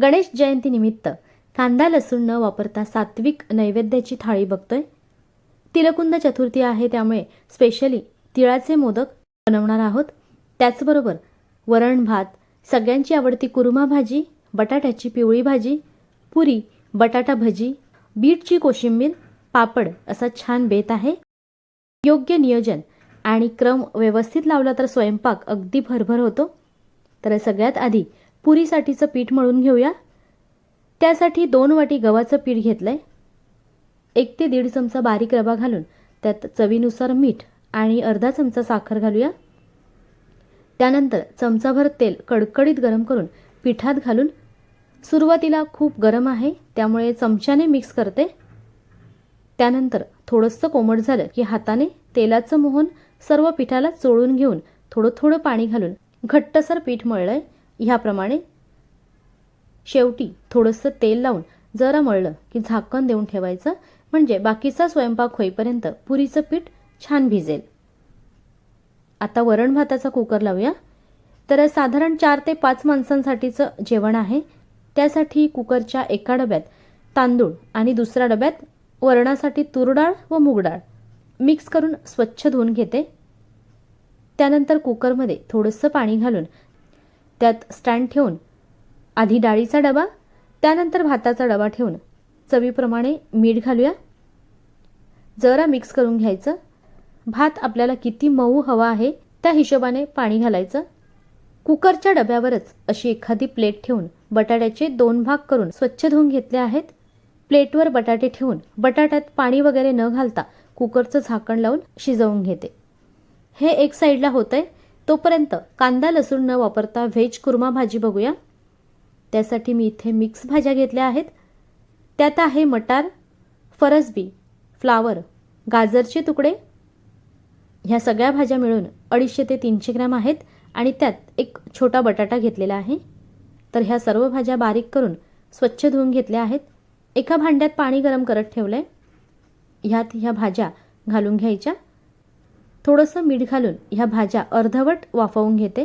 गणेश जयंतीनिमित्त कांदा लसूण न वापरता सात्विक नैवेद्याची थाळी बघतोय? तिलकुंद चतुर्थी आहे त्यामुळे स्पेशली तिळाचे मोदक बनवणार आहोत. त्याचबरोबर वरण भात सगळ्यांची आवडती कुरुमा भाजी बटाट्याची पिवळी भाजी पुरी बटाटा भजी बीटची कोशिंबीर पापड असा छान बेत आहे. योग्य नियोजन आणि क्रम व्यवस्थित लावला तर स्वयंपाक अगदी भरभर होतो. तर सगळ्यात आधी पुरीसाठीचं पीठ मळून घेऊया. त्यासाठी दोन वाटी गव्हाचं पीठ घेतलंय. एक ते दीड चमचा बारीक रवा घालून त्यात चवीनुसार मीठ आणि अर्धा चमचा साखर घालूया. त्यानंतर चमचाभर तेल कडकडीत गरम करून पिठात घालून सुरुवातीला खूप गरम आहे त्यामुळे चमच्याने मिक्स करते. त्यानंतर थोडंसं कोमट झालं की हाताने तेलाचं मोहन सर्व पिठाला चोळून घेऊन थोडं थोडं पाणी घालून घट्टसर पीठ मळलंय. ह्याप्रमाणे शेवटी थोडंसं तेल लावून जरा मळलं की झाकण देऊन ठेवायचं. म्हणजे बाकीचा स्वयंपाक होईपर्यंत पुरीचं पीठ छान भिजेल. आता वरण भाताचा कुकर लावूया. तर साधारण चार ते पाच माणसांसाठीचं जेवण आहे. त्यासाठी कुकरच्या एका डब्यात तांदूळ आणि दुसऱ्या डब्यात वरणासाठी तुरडाळ व मूगडाळ मिक्स करून स्वच्छ धुवून घेते. त्यानंतर कुकरमध्ये थोडंसं पाणी घालून त्यात स्टँड ठेवून आधी डाळीचा डबा त्यानंतर भाताचा डबा ठेवून चवीप्रमाणे मीठ घालूया. जरा मिक्स करून घ्यायचं. भात आपल्याला किती मऊ हवा आहे त्या हिशोबाने पाणी घालायचं. कुकरच्या डब्यावरच अशी एखादी प्लेट ठेवून बटाट्याचे दोन भाग करून स्वच्छ धुवून घेतले आहेत. प्लेटवर बटाटे ठेवून बटाट्यात पाणी वगैरे न घालता कुकरचं झाकण लावून शिजवून घेते. हे एक साईडला होतंय. तोपर्यंत कांदा लसूण न वापरता व्हेज कुर्मा भाजी बघूया. त्यासाठी मी इथे मिक्स भाज्या घेतल्या आहेत. त्यात आहे मटार फरसबी फ्लावर गाजरचे तुकडे. ह्या सगळ्या भाज्या मिळून अडीचशे ते तीनशे ग्रॅम आहेत आणि त्यात एक छोटा बटाटा घेतलेला आहे. तर ह्या सर्व भाज्या बारीक करून स्वच्छ धुवून घेतल्या आहेत. एका भांड्यात पाणी गरम करत ठेवलं आहे ह्यात ह्या भाज्या घालून घ्यायच्या. थोडंसं मीठ घालून ह्या भाज्या अर्धवट वाफवून घेते.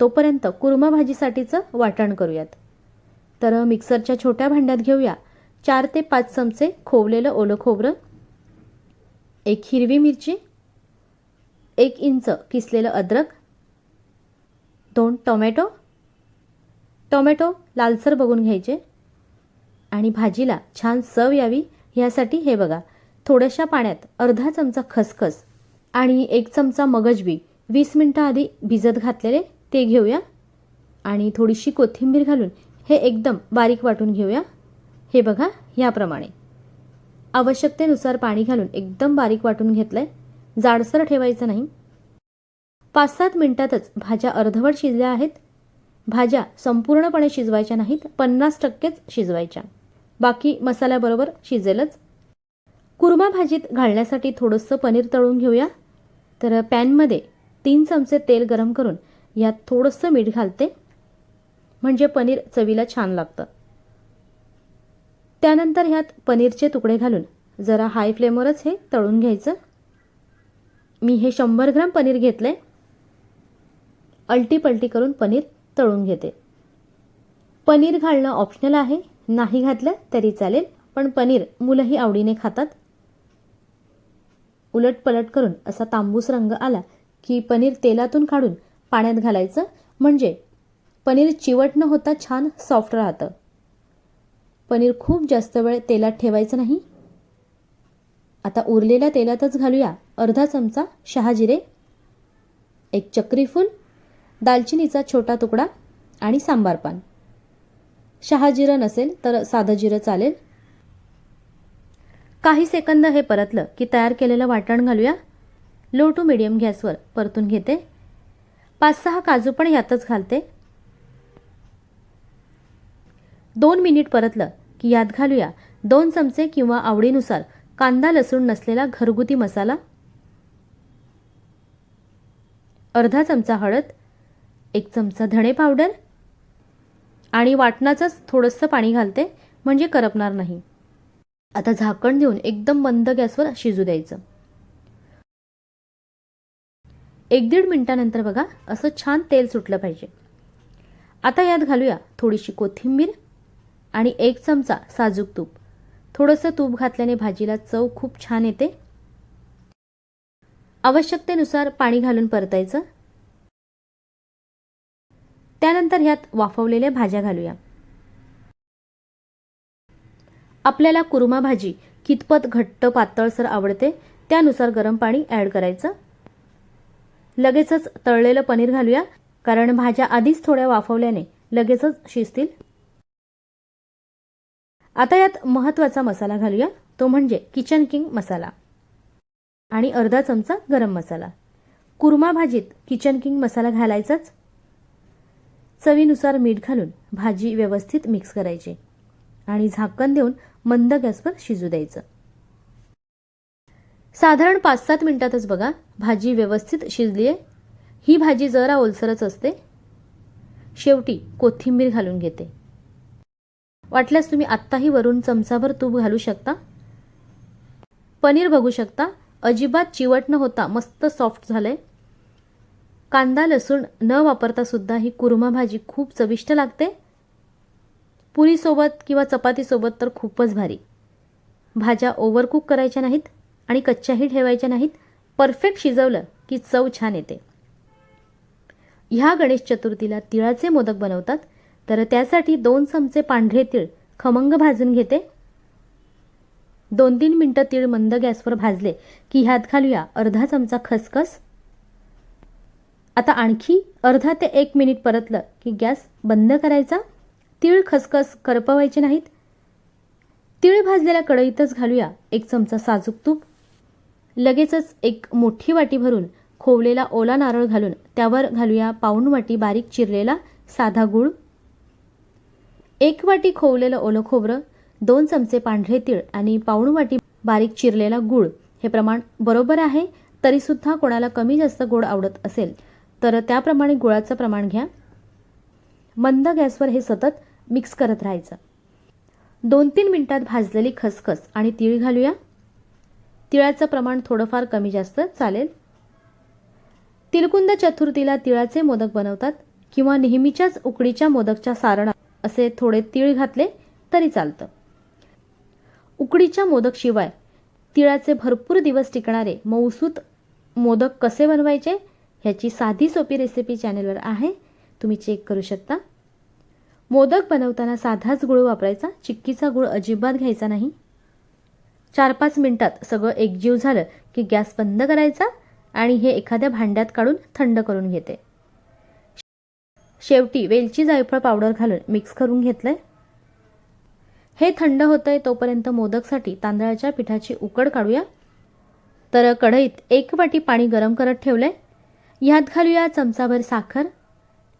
तोपर्यंत कुर्मा भाजीसाठीचं वाटण करूयात. तर मिक्सरच्या छोट्या भांड्यात घेऊया चार ते पाच चमचे खोवलेलं ओलं खोबरं एक हिरवी मिरची एक इंच किसलेलं अद्रक दोन टोमॅटो. टोमॅटो लालसर बघून घ्यायचे आणि भाजीला छान चव यावी ह्यासाठी हे बघा थोड्याशा पाण्यात अर्धा चमचा खसखस आणि एक चमचा मगजबी वीस मिनटं आधी भिजत घातलेले ते घेऊया. आणि थोडीशी कोथिंबीर घालून हे एकदम बारीक वाटून घेऊया. हे बघा ह्याप्रमाणे आवश्यकतेनुसार पाणी घालून एकदम बारीक वाटून घेतलंय. जाडसर ठेवायचं नाही. पाच सात मिनिटातच भाज्या अर्धवट शिजल्या आहेत. भाज्या संपूर्णपणे शिजवायच्या नाहीत पन्नास टक्केच शिजवायच्या. बाकी मसाल्याबरोबर शिजेलच. कुर्मा भाजीत घालण्यासाठी थोडंसं पनीर तळून घेऊया. तर पॅनमध्ये तीन चमचे तेल गरम करून यात थोडंसं मीठ घालते. म्हणजे पनीर चवीला छान लागतं. त्यानंतर ह्यात पनीरचे तुकडे घालून जरा हाय फ्लेमवरच हे तळून घ्यायचं. मी हे शंभर ग्राम पनीर घेतलंय. अलटी पलटी करून पनीर तळून घेते. पनीर घालणं ऑप्शनल आहे. नाही घातलं तरी चालेल पण पनीर मुलंही आवडीने खातात. उलट पलट करून असा तांबूस रंग आला की पनीर तेलातून काढून पाण्यात घालायचं. म्हणजे पनीर चिवट न होता छान सॉफ्ट राहतं. पनीर खूप जास्त वेळ तेलात ठेवायचं नाही. आता उरलेल्या तेलातच घालूया अर्धा चमचा शहाजिरे एक चक्रीफूल दालचिनीचा छोटा तुकडा आणि सांबार पान. शहाजिरं नसेल तर साधं जिरं चालेल. काही सेकंद हे परतलं की तयार केलेलं वाटण घालूया. लो टू मिडियम गॅसवर परतून घेते. पाच सहा काजू पण यातच घालते. दोन मिनिट परतलं की यात घालूया दोन चमचे किंवा आवडीनुसार कांदा लसूण नसलेला घरगुती मसाला. अर्धा चमचा हळद एक चमचा धणे पावडर आणि वाटणाचंच थोडंसं पाणी घालते म्हणजे करपणार नाही. आता झाकण देऊन एकदम मंद गॅसवर शिजू द्यायचं. एक दीड मिनिटानंतर बघा असं छान तेल सुटलं पाहिजे. आता यात घालूया थोडीशी कोथिंबीर आणि एक चमचा साजूक तूप. थोडंसं तूप घातल्याने भाजीला चव खूप छान येते. आवश्यकतेनुसार पाणी घालून परतायचं. त्यानंतर ह्यात वाफवलेल्या भाज्या घालूया. आपल्याला कुर्मा भाजी कितपत घट्ट पातळसर आवडते त्यानुसार गरम पाणी ॲड करायचं. लगेचच तळलेलं पनीर घालूया कारण भाज्या आधीच थोड्या वाफवल्याने लगेचच शिजतील. आता यात महत्त्वाचा मसाला घालूया तो म्हणजे किचन किंग मसाला. आणि अर्धा चमचा गरम मसाला. कुर्मा भाजीत किचन किंग मसाला घालायचाच. चवीनुसार मीठ घालून भाजी व्यवस्थित मिक्स करायची. आणि झाकण देऊन मंद गॅसवर शिजू द्यायचं. साधारण पाच सात मिनिटातच बघा भाजी व्यवस्थित शिजली आहे ही भाजी जरा ओलसरच असते. शेवटी कोथिंबीर घालून घेते. वाटल्यास तुम्ही आत्ताही वरून चमचाभर तूप घालू शकता. पनीर बघू शकता. अजिबात चिवट न होता मस्त सॉफ्ट झालंय. कांदा लसूण न वापरता सुद्धा ही कुर्मा भाजी खूप चविष्ट लागते. पुरीसोबत किंवा चपातीसोबत तर खूपच भारी. भाज्या ओव्हरकुक करायच्या नाहीत आणि कच्च्याही ठेवायच्या नाहीत. परफेक्ट शिजवलं की चव छान येते. ह्या गणेश चतुर्थीला तिळाचे मोदक बनवतात. तर त्यासाठी दोन चमचे पांढरे तीळ खमंग भाजून घेते. दोन तीन मिनटं तीळ मंद गॅसवर भाजले की ह्यात घालूया अर्धा चमचा खसखस. आता आणखी अर्धा ते एक मिनिट परतलं की गॅस बंद करायचा. तीळ खसखस करपवायचे नाहीत? तीळ भाजलेल्या कढईतच घालूया. एक चमचा साजूक तूप. लगेचच एक मोठी वाटी भरून खोवलेला ओला नारळ घालून त्यावर घालूया पाऊण वाटी बारीक चिरलेला साधा गूळ. एक वाटी खोवलेलं ओलं खोबरं दोन चमचे पांढरे तीळ आणि पाऊण वाटी बारीक चिरलेला गूळ हे प्रमाण बरोबर आहे तरीसुद्धा कोणाला कमी जास्त गोड आवडत असेल तर त्याप्रमाणे गुळाचं प्रमाण घ्या. मंद गॅसवर हे सतत मिक्स करत राहायचं. दोन तीन मिनिटात भाजलेली खसखस आणि तीळ घालूया. तिळाचं प्रमाण थोडंफार कमी जास्त चालेल. तिलकुंद चतुर्थीला तिळाचे मोदक बनवतात किंवा नेहमीच्याच उकडीच्या मोदकच्या सारणात असे थोडे तीळ घातले तरी चालतं. उकडीच्या मोदकशिवाय तिळाचे भरपूर दिवस टिकणारे मऊसूत मोदक कसे बनवायचे ह्याची साधी सोपी रेसिपी चॅनेलवर आहे. तुम्ही चेक करू शकता. मोदक बनवताना साधाच गुळ वापरायचा चिक्कीचा गुळ अजिबात घ्यायचा नाही. चार पाच मिनटात सगळं एकजीव झालं की गॅस बंद करायचा आणि हे एखाद्या भांड्यात काढून थंड करून घेते. शेवटी वेलची जायफळ पावडर घालून मिक्स करून घेतलंय. हे थंड होतंय तोपर्यंत मोदकसाठी तांदळाच्या पिठाची उकड काढूया. तर कढईत एक वाटी पाणी गरम करत ठेवलंय. ह्यात घालूया चमचाभर साखर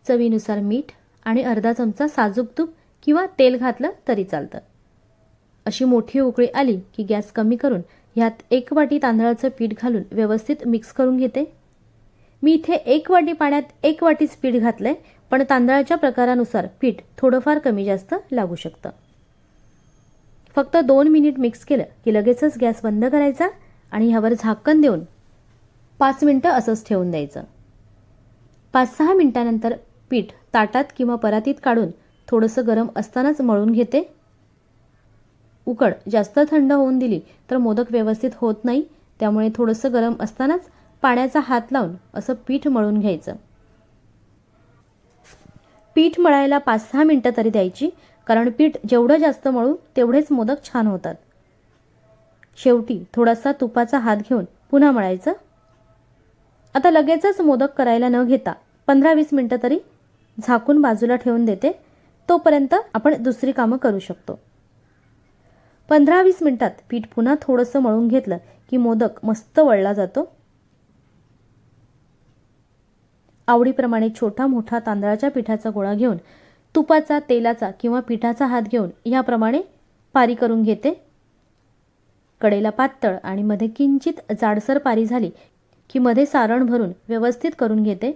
चवीनुसार मीठ आणि अर्धा चमचा साजूक तूप किंवा तेल घातलं तरी चालतं. अशी मोठी उकळी आली की गॅस कमी करून ह्यात एक वाटी तांदळाचं पीठ घालून व्यवस्थित मिक्स करून घेते. मी इथे एक वाटी पाण्यात एक वाटीच पीठ घातलंय पण तांदळाच्या प्रकारानुसार पीठ थोडंफार कमी जास्त लागू शकतं. फक्त दोन मिनिट मिक्स केलं की लगेचच गॅस बंद करायचा आणि ह्यावर झाकण देऊन पाच मिनटं असंच ठेवून द्यायचं. पाच सहा मिनटानंतर पीठ ताटात किंवा परातीत काढून थोडंसं गरम असतानाच मळून घेते. उकड जास्त थंड होऊन दिली तर मोदक व्यवस्थित होत नाही त्यामुळे थोडंसं गरम असतानाच पाण्याचा हात लावून असं पीठ मळून घ्यायचं. पीठ मळायला पाच सहा मिनटं तरी द्यायची कारण पीठ जेवढं जास्त मळू तेवढेच मोदक छान होतात. शेवटी थोडासा तुपाचा हात घेऊन पुन्हा मळायचं. आता लगेचच मोदक करायला न घेता पंधरा वीस मिनटं तरी झाकून बाजूला ठेवून देते तोपर्यंत आपण दुसरी कामं करू शकतो. पंधरा वीस मिनिटात पीठ पुन्हा थोडंसं मळून घेतलं की मोदक मस्त वळला जातो. आवडीप्रमाणे छोटा मोठा तांदळाच्या पिठाचा गोळा घेऊन तुपाचा तेलाचा किंवा पिठाचा हात घेऊन याप्रमाणे पारी करून घेते. कडेला पातळ आणि मध्ये किंचित जाडसर पारी झाली की मध्ये सारण भरून व्यवस्थित करून घेते.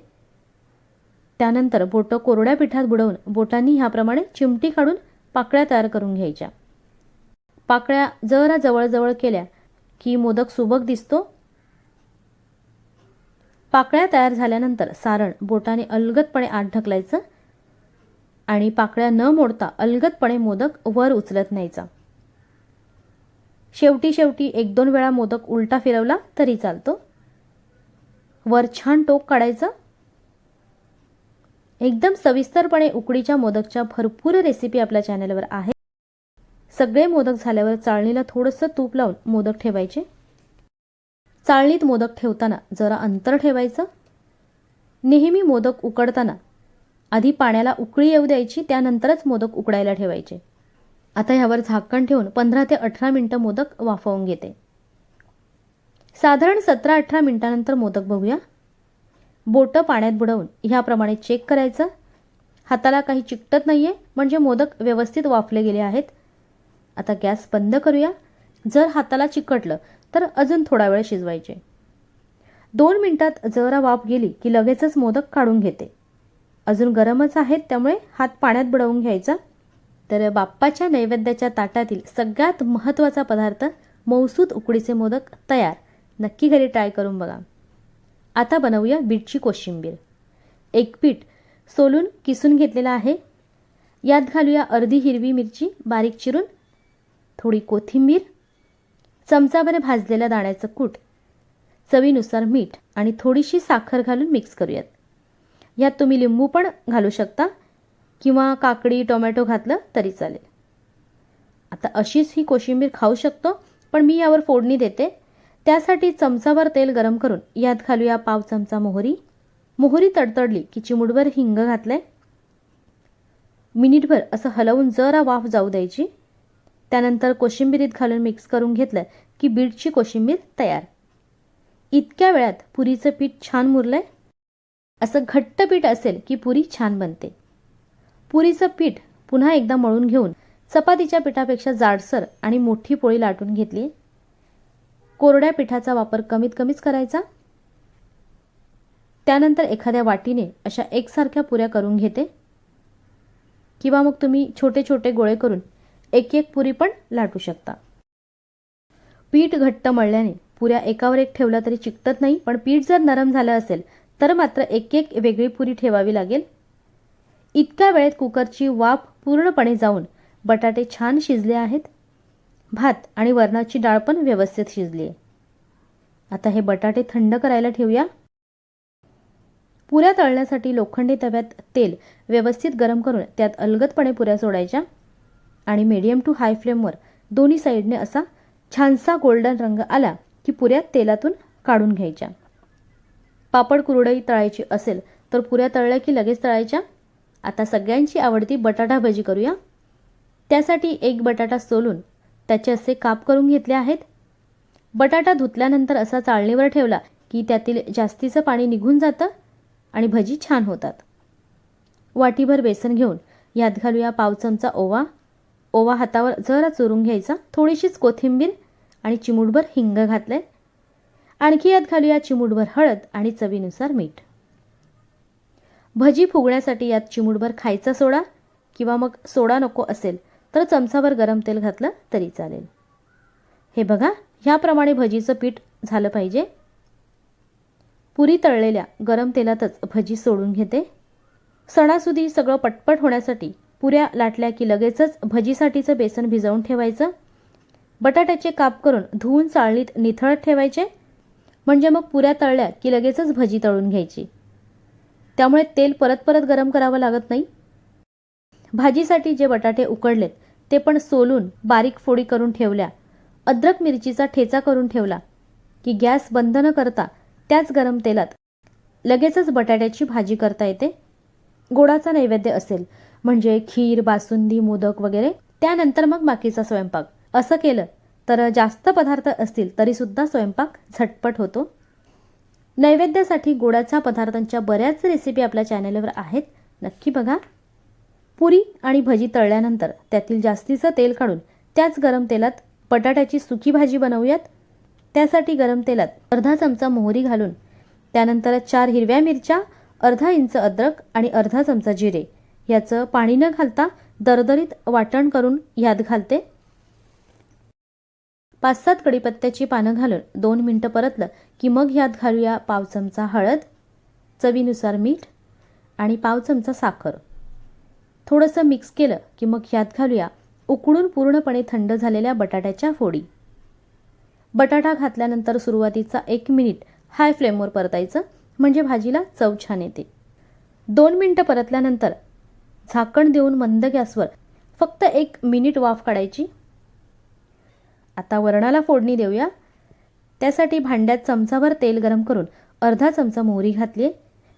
त्यानंतर बोटं कोरड्या पिठात बुडवून बोटांनी ह्याप्रमाणे चिमटी काढून पाकळ्या तयार करून घ्यायच्या. पाकळ्या जरा जवळजवळ केल्या की मोदक सुबक दिसतो. पाकळ्या तयार झाल्यानंतर सारण बोटाने अलगदपणे आत ढकलायचं आणि पाकळ्या न मोडता अलगदपणे मोदक वर उचलत न्यायचा. शेवटी शेवटी एक दोन वेळा मोदक उलटा फिरवला तरी चालतो. वर छान टोक काढायचं एकदम सविस्तरपणे उकडीच्या मोदकच्या भरपूर रेसिपी आपल्या चॅनलवर आहे सगळे मोदक झाल्यावर चाळणीला थोडंसं तूप लावून मोदक ठेवायचे. चाळणीत मोदक ठेवताना जरा अंतर ठेवायचं. नेहमी मोदक उकडताना आधी पाण्याला उकळी येऊ द्यायची त्यानंतरच मोदक उकडायला ठेवायचे. आता ह्यावर झाकण ठेवून पंधरा ते अठरा मिनटं मोदक वाफवून घेते. साधारण सतरा अठरा मिनिटानंतर मोदक बघूया. बोटं पाण्यात बुडवून ह्याप्रमाणे चेक करायचं. हाताला काही चिकटत नाही आहे म्हणजे मोदक व्यवस्थित वाफले गेले आहेत. आता गॅस बंद करूया. जर हाताला चिकटलं तर अजून थोडा वेळ शिजवायचे. दोन मिनिटात जरा वाफ गेली की लगेचच मोदक काढून घेते. अजून गरमच आहेत त्यामुळे हात पाण्यात बुडवून घ्यायचा. तर बाप्पाच्या नैवेद्याच्या ताटातील सगळ्यात महत्त्वाचा पदार्थ मौसूद उकडीचे मोदक तयार. नक्की घरी ट्राय करून बघा. आता बनवूया बीटची कोशिंबीर. एक पीठ सोलून किसून घेतलेला आहे. यात घालूया अर्धी हिरवी मिरची बारीक चिरून थोडी कोथिंबीर चमचाभर भाजलेल्या दाण्याचं कूट चवीनुसार मीठ आणि थोडीशी साखर घालून मिक्स करूयात. यात तुम्ही लिंबू पण घालू शकता किंवा काकडी टोमॅटो घातलं तरी चालेल. आता अशीच ही कोशिंबीर खाऊ शकतो पण मी यावर फोडणी देते. त्यासाठी चमचाभर तेल गरम करून यात घालूया पाव चमचा मोहरी. मोहरी तडतडली की चिमुडभर हिंग घातलंय. मिनिटभर असं हलवून जरा वाफ जाऊ द्यायची. त्यानंतर कोशिंबिरीत घालून मिक्स करून घेतलं की बीटची कोशिंबीर तयार. इतक्या वेळात पुरीचं पीठ छान मुरलंय. असं घट्ट पीठ असेल की पुरी छान बनते. पुरीचं पीठ पुन्हा एकदा मळून घेऊन चपातीच्या पिठापेक्षा जाडसर आणि मोठी पोळी लाटून घेतली. कोरड्या पिठाचा वापर कमीत कमीच करायचा. त्यानंतर एखाद्या वाटीने अशा एकसारख्या पुऱ्या करून घेते. किंवा मग तुम्ही छोटे छोटे गोळे करून एक एक पुरी पण लाटू शकता. पीठ घट्ट मळल्याने पुऱ्या एकावर एक ठेवला तरी चिकटत नाही पण पीठ जर नरम झालं असेल तर मात्र एक एक वेगळी पुरी ठेवावी लागेल. इतक्या वेळेत कुकरची वाफ पूर्णपणे जाऊन बटाटे छान शिजले आहेत. भात आणि वरणाची डाळ पण व्यवस्थित शिजली. आहे आता हे बटाटे थंड करायला ठेवूया. पुऱ्या तळण्यासाठी लोखंडी तव्यात तेल व्यवस्थित गरम करून त्यात अलगदपणे पुऱ्या सोडायच्या आणि मीडियम टू हाय फ्लेमवर दोन्ही साईडने असा छानसा गोल्डन रंग आला की पुऱ्या तेलातून काढून घ्यायच्या. पापड कुरडई तळायची असेल तर पुऱ्या तळल्या की लगेच तळायच्या? आता सगळ्यांची आवडती बटाटा भजी करूया. त्यासाठी एक बटाटा सोलून त्याचे असे काप करून घेतले आहेत. बटाटा धुतल्यानंतर असा चाळणीवर ठेवला की त्यातील जास्तीचं पाणी निघून जातं आणि भजी छान होतात. वाटीभर बेसन घेऊन यात घालूया पाव चमचा ओवा. ओवा हातावर जरा चुरून घ्यायचा थोडीशीच कोथिंबीर आणि चिमूटभर हिंग घातले आणखी यात घालूया चिमूटभर हळद आणि चवीनुसार मीठ. भजी फुगण्यासाठी यात चिमूटभर खायचा सोडा किंवा मग सोडा नको असेल तर चमचाभर गरम तेल घातलं तरी चालेल. हे बघा ह्याप्रमाणे भजीचं पीठ झालं पाहिजे. पुरी तळलेल्या गरम तेलातच भजी सोडून घेते. सणासुदी सगळं पटपट होण्यासाठी पुऱ्या लाटल्या की लगेचच भजीसाठीचं बेसन भिजवून ठेवायचं. बटाट्याचे काप करून धुवून चाळणीत निथळत ठेवायचे. म्हणजे मग पुऱ्या तळल्या की लगेचच भजी तळून घ्यायची. त्यामुळे तेल परत परत गरम करावं लागत नाही. भाजीसाठी जे बटाटे उकडलेत ते पण सोलून बारीक फोडी करून ठेवल्या. अद्रक मिरचीचा ठेचा करून ठेवला की गॅस बंद न करता त्याच गरम तेलात लगेचच बटाट्याची भाजी करता येते. गोडाचा नैवेद्य असेल म्हणजे खीर बासुंदी मोदक वगैरे. त्यानंतर मग बाकीचा स्वयंपाक. असं केलं तर जास्त पदार्थ असतील तरीसुद्धा स्वयंपाक झटपट होतो. नैवेद्यासाठी गोडाच्या पदार्थांच्या बऱ्याच रेसिपी आपल्या चॅनेलवर आहेत. नक्की बघा. पुरी आणि भजी तळल्यानंतर त्यातील जास्तीचं तेल काढून त्याच गरम तेलात बटाट्याची सुकी भाजी बनवूयात. त्यासाठी गरम तेलात अर्धा चमचा मोहरी घालून त्यानंतर चार हिरव्या मिरच्या अर्धा इंच अद्रक आणि अर्धा चमचा जिरे. याचं पाणी न घालता दरदरीत वाटण करून यात घालते. पाच सात कडीपत्त्याची पानं घालून दोन मिनटं परतलं की मग यात घालूया पाव चमचा हळद चवीनुसार मीठ आणि पाव चमचा साखर. थोडंसं मिक्स केलं की मग ह्यात घालूया उकडून पूर्णपणे थंड झालेल्या बटाट्याच्या फोडी. बटाटा घातल्यानंतर सुरुवातीचा एक मिनिट हाय फ्लेमवर परतायचं म्हणजे भाजीला चव छान येते. दोन मिनटं परतल्यानंतर झाकण देऊन मंद गॅसवर फक्त एक मिनिट वाफ काढायची. आता वरणाला फोडणी देऊया. त्यासाठी भांड्यात चमचाभर तेल गरम करून अर्धा चमचा मोहरी घातली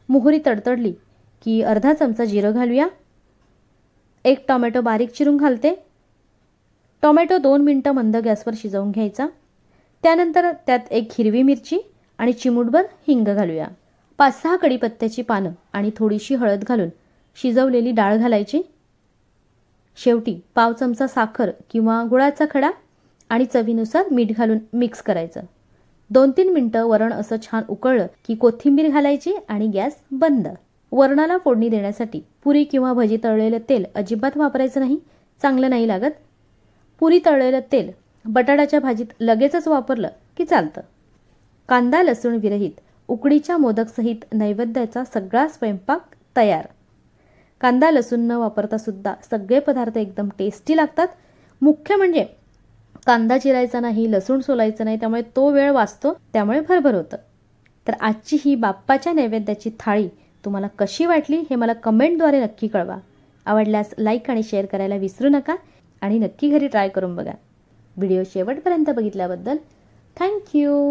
मोहरी तडतडली की अर्धा चमचा जिरं घालूया. एक टोमॅटो बारीक चिरून घालते. टोमॅटो दोन मिनटं मंद गॅसवर शिजवून घ्यायचा. त्यानंतर त्यात एक हिरवी मिरची आणि चिमूटभर हिंग घालूया. पाच सहा कडीपत्त्याची पानं आणि थोडीशी हळद घालून शिजवलेली डाळ घालायची. शेवटी पाव चमचा साखर किंवा गुळाचा खडा आणि चवीनुसार मीठ घालून मिक्स करायचं. दोन तीन मिनटं वरण असं छान उकळलं की कोथिंबीर घालायची आणि गॅस बंद. वरणाला फोडणी देण्यासाठी पुरी किंवा भजी तळलेलं तेल अजिबात वापरायचं नाही चांगलं नाही लागत. पुरी तळलेलं तेल बटाट्याच्या भाजीत लगेचच वापरलं की चालतं. कांदा लसूण विरहित उकडीच्या मोदकसहित नैवेद्याचा सगळा स्वयंपाक तयार. कांदा लसूण न वापरता सुद्धा सगळे पदार्थ एकदम टेस्टी लागतात. मुख्य म्हणजे कांदा चिरायचा नाही लसूण सोलायचं नाही त्यामुळे तो वेळ वाचतो त्यामुळे भरभर होतं. तर आजची ही बाप्पाच्या नैवेद्याची थाळी तुम्हाला कशी वाटली हे मला कमेंटद्वारे नक्की कळवा. आवडल्यास लाईक आणि शेअर करायला विसरू नका आणि नक्की घरी ट्राय करून बघा. व्हिडिओ शेवटपर्यंत बघितल्याबद्दल थँक्यू